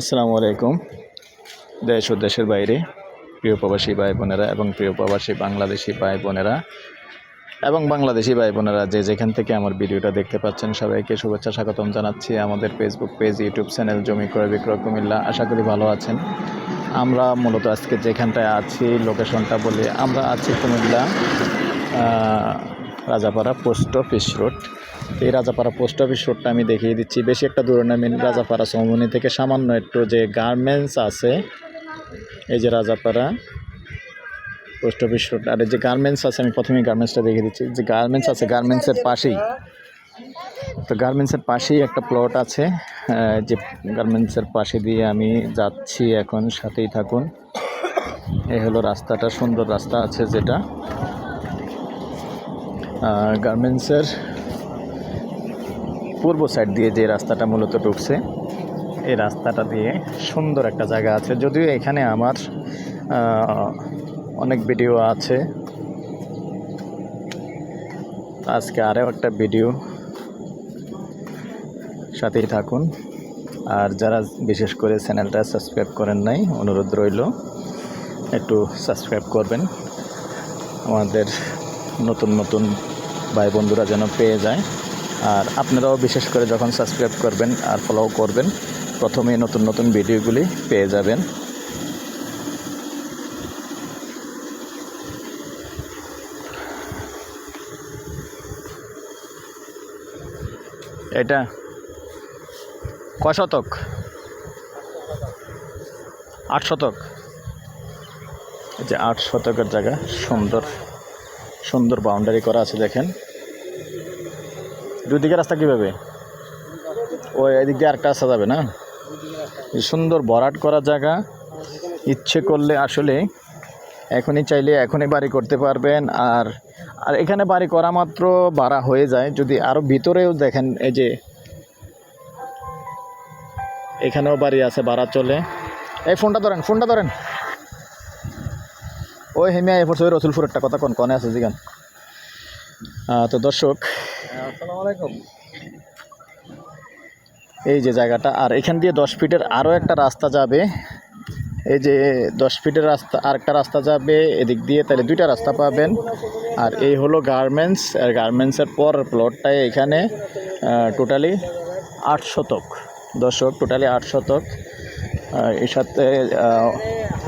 আসসালামু আলাইকুম। দেশ ও দেশের বাইরে প্রিয় প্রবাসী ভাই বোনেরা এবং প্রিয় প্রবাসী বাংলাদেশি ভাই বোনেরা এবং বাংলাদেশি ভাই বোনেরা যে যেখান থেকে আমার ভিডিওটা দেখতে পাচ্ছেন সবাইকে শুভেচ্ছা স্বাগতম জানাচ্ছি আমাদের ফেসবুক পেজ ইউটিউব চ্যানেল জমি ক্রয়, বিক্রয়, কুমিল্লা। আশা করি ভালো আছেন। আমরা মূলত আজকে যেখানটায় আছি লোকেশনটা বলি, আমরা আছি Comilla Rajapara post office road. এই রাজাপাড়া পোস্ট অফিস রোডটা আমি দেখিয়ে দিচ্ছি। বেশি একটা দূরে না আমি রাজাপাড়া সমভূমি থেকে সামান্য একটু যে গার্মেন্টস আছে, এই যে রাজাপাড়া পোস্ট অফিস রোড আর যে গার্মেন্টস আছে, আমি প্রথমেই গার্মেন্টসটা দেখিয়ে দিচ্ছি। যে গার্মেন্টস আছে গার্মেন্টসের পাশেই। তো গার্মেন্টসের পাশেই একটা প্লট আছে। যে গার্মেন্টসের পাশে দিয়ে আমি যাচ্ছি এখন, সাথেই থাকুন। এই হলো রাস্তাটা, সুন্দর রাস্তা আছে যেটা। গার্মেন্টসের পূর্ব সাইড দিয়ে যে রাস্তাটা মূলত ঢুকছে, এই রাস্তাটা দিয়ে সুন্দর একটা জায়গা আছে। যদিও এখানে আমার অনেক ভিডিও আছে। আজকে আরও একটা ভিডিও সাথেই থাকুন। আর যারা বিশেষ করে চ্যানেলটা সাবস্ক্রাইব করেন নাই, অনুরোধ রইল, একটু সাবস্ক্রাইব করবেন। আমাদের নতুন নতুন ভাই বন্ধুরা যেন পেয়ে যায়। আর আপনারাও বিশেষ করে যখন সাবস্ক্রাইব করবেন আর ফলো করবেন প্রথমেই নতুন নতুন ভিডিওগুলি পেয়ে যাবেন। এটা ক শতক আট শতক এই যে আট শতকের জায়গা, সুন্দর সুন্দর বাউন্ডারি করা আছে দেখেন। দুই দিকে রাস্তা কীভাবে? ওই এদিক দিয়ে আরেকটা রাস্তা যাবে না? সুন্দর ভরাট করা জায়গা। ইচ্ছে করলে আসলে এখনই চাইলে এখনই বাড়ি করতে পারবেন। আর আর এখানে বাড়ি করা মাত্র ভাড়া হয়ে যায়। যদি আরও ভিতরেও দেখেন, এই যে এখানেও বাড়ি আছে, ভাড়া চলে। এই ফোনটা ধরেন ফোনটা ধরেন। ওই হেমিয়া এ পড়ছে ওই রসুলপুর একটা কথা কোন কনে আছে, জিগান। তো দর্শক এই যে জায়গাটা, আর এখান দিয়ে দশ ফিটের আরও একটা রাস্তা যাবে। এই যে দশ ফিটের রাস্তা আর একটা রাস্তা যাবে, এদিক দিয়ে তাহলে দুইটা রাস্তা পাবেন। আর এই হলো গার্মেন্টস, আর গার্মেন্টসের পর প্লটটায় এখানে টোটালি আট শতক। দর্শক টোটালি আট শতক। এর সাথে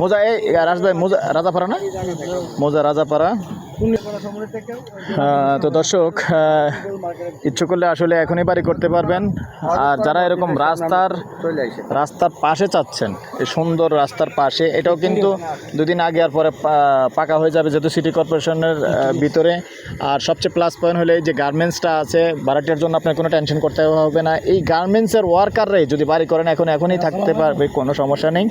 মোজা, এই, রাজভাই, মোজা, রাজাপাড়া না? মোজা, রাজাপাড়া। তো দর্শক আহ, ইচ্ছে করলে আসলে এখনই বাড়ি করতে পারবেন। আর যারা এরকম রাস্তার রাস্তার পাশে চাচ্ছেন এই সুন্দর রাস্তার পাশে এটাও কিন্তু দুদিন আগে আর পরে পাকা হয়ে যাবে যেহেতু সিটি কর্পোরেশনের ভিতরে। আর সবচেয়ে প্লাস পয়েন্ট হলে যে গার্মেন্টসটা আছে ভাড়াটিয়ার জন্য আপনার কোনো টেনশন করতে হবে না। এই গার্মেন্টসের ওয়ার্কাররাই যদি বাড়ি করেন এখন এখনই থাকতে পারবে কোনো সমস্যা নেই।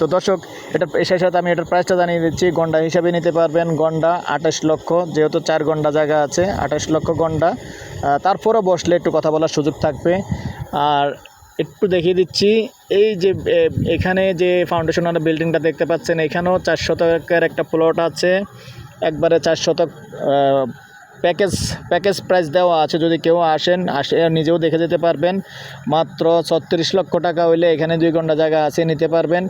তো দর্শক, এটা সেই সাথে আমি এটার প্রাইসটা জানিয়ে দিচ্ছি। গন্ডা হিসাবে নিতে পারবেন গন্ডা আঠাশ লক্ষ, যেহেতু চার গন্ডা জায়গা আছে, আঠাশ লক্ষ গন্ডা। তারপরও বসলে একটু কথা বলার সুযোগ থাকবে। আর একটু দেখিয়ে দিচ্ছি, এই যে এখানে যে ফাউন্ডেশনাল বিল্ডিংটা দেখতে পাচ্ছেন, এখানেও চার শতকের একটা প্লট আছে। একবারে চার শতক প্যাকেজ প্যাকেজ প্রাইস দেওয়া আছে। যদি কেউ আসেন, আসে নিজেও দেখে যেতে পারবেন। মাত্র ছত্রিশ লক্ষ টাকা হইলে এখানে দুই ঘণ্টা জায়গা আছে, নিতে পারবেন।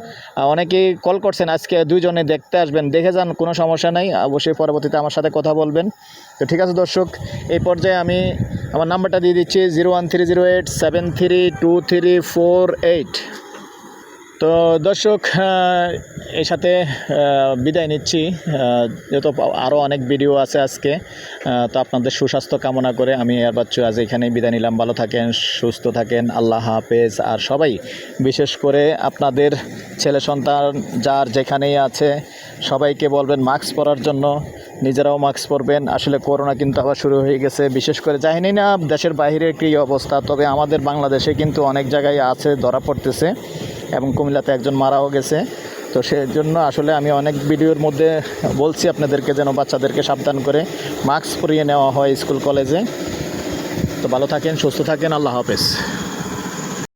অনেকেই কল করছেন, আজকে দুইজনে দেখতে আসবেন। দেখে যান, কোনো সমস্যা নাই। অবশ্যই পরবর্তীতে আমার সাথে কথা বলবেন। তো ঠিক আছে দর্শক, এই পর্যায়ে আমি আমার নাম্বারটা দিয়ে দিচ্ছি zero one three zero eight seven three two three four eight তো দর্শক এর সাথে বিদায় নিচ্ছি। যেহেতু আরও অনেক ভিডিও আছে আজকে তো আপনাদের সুস্বাস্থ্য কামনা করে আমি এর বাচ্চু আজ এখানেই বিদায় নিলাম। ভালো থাকেন, সুস্থ থাকেন, আল্লাহ হাফেজ। আর সবাই, বিশেষ করে আপনাদের ছেলে সন্তান যার যেখানেই আছে, সবাইকে বলবেন, মাস্ক পরার জন্য। নিজেরাও মাস্ক পরবেন। আসলে করোনা কিন্তু আবার শুরু হয়ে গেছে, বিশেষ করে জানি না দেশের বাইরে কী অবস্থা, তবে আমাদের বাংলাদেশে কিন্তু অনেক জায়গায় আছে, ধরা পড়তেছে এবং কুমিল্লাতে একজন মারাও গেছে। তো সেজন্য আসলে আমি অনেক ভিডিওর মধ্যে বলছি আপনাদেরকে যেন বাচ্চাদেরকে সাবধান করে মাস্ক পরিয়ে নেওয়া হয় স্কুল কলেজে। তো ভালো থাকেন, সুস্থ থাকেন, আল্লাহ হাফেজ।